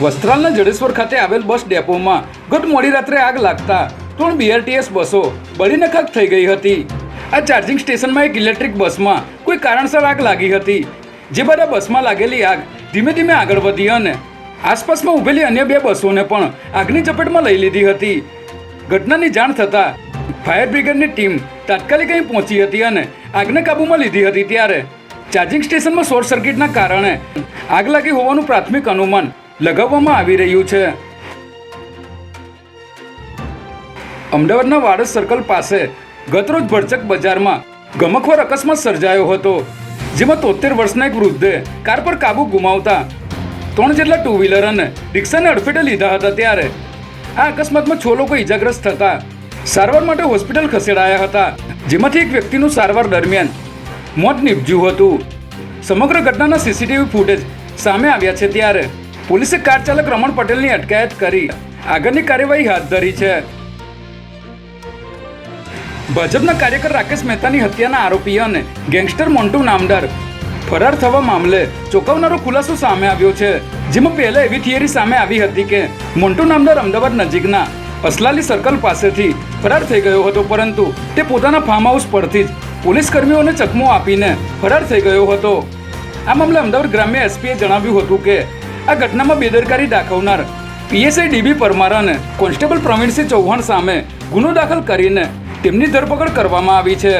વસ્ત્રાલના જડેશ્વર ખાતે આવેલ બસ ડેપોમાં ગત મોડી રાત્રે આગ લાગતા ત્રણ બીઆરટીએસ બસો બળીને ખાક થઈ ગઈ હતી. આ ચાર્જિંગ સ્ટેશનમાં એક ઇલેક્ટ્રિક બસમાં કોઈ કારણસર આગ લાગી હતી. જે બાદ આ બસમાં લાગેલી આગ ધીમે ધીમે આગળ વધી અને આસપાસમાં ઊભેલી અન્ય બે બસોને પણ આગની ચપેટમાં લઈ લીધી હતી. ઘટનાની જાણ થતાં ફાયર બ્રિગેડની ટીમ તાત્કાલિક અહીં પહોંચી હતી અને આગને કાબૂમાં લીધી હતી ત્યારે ચાર્જિંગ સ્ટેશનમાં શોર્ટ સર્કિટના કારણે આગ લાગી હોવાનું પ્રાથમિક અનુમાન લગાવવામાં આવી રહ્યું છે. અમદાવાદના વાડજ સર્કલ પાસે ગતરોજ ભરચક બજારમાં ગમખવાર અકસ્માત સર્જાયો હતો, જેમાં તોતેર વર્ષના એક વૃદ્ધે કાર પર કાબુ ગુમાવતા ત્રણ જેટલા ટુ વ્હીલર અને રિક્ષાને અડફેટે લીધા હતા ત્યારે આ અકસ્માતમાં છ લોકો ઈજાગ્રસ્ત થતા સારવાર માટે હોસ્પિટલ ખસેડાયા હતા, જેમાંથી એક વ્યક્તિનું સારવાર દરમિયાન મોત નીપજ્યું હતું. સમગ્ર ઘટનાના સીસીટીવી ફૂટેજ સામે આવ્યા છે ત્યારે પોલીસે કાર ચાલક રમણ પટેલની અટકાયત કરી. આગળની કાર્યવાહી હાથ ધરી છે. ભાજપના કાર્યકર રાકેશ મહેતાની હત્યાના આરોપી અને ગેંગસ્ટર મોન્ટુ નામદાર. ફરાર થવા મામલે ચોંકાવનારો ખુલાસો સામે આવ્યો છે. જેમાં પહેલા એવી થિયરી સામે આવી હતી કે મોન્ટુ નામદાર અમદાવાદ નજીકના અસલાલી સર્કલ પાસેથી ફરાર થઈ ગયો હતો, પરંતુ તે પોતાના ફાર્મ હાઉસ પરથી જ પોલીસ કર્મીઓને ચકમો આપીને ફરાર થઈ ગયો હતો. આ મામલે અમદાવાદ ગ્રામ્ય એસપીએ જણાવ્યું હતું કે આ ઘટનામાં બેદરકારી દાખવનાર પીએસઆઈ ડીબી પરમાર અને કોન્સ્ટેબલ પ્રવીણસિંહ ચૌહાણ સામે ગુનો દાખલ કરીને તેમની ધરપકડ કરવામાં આવી છે.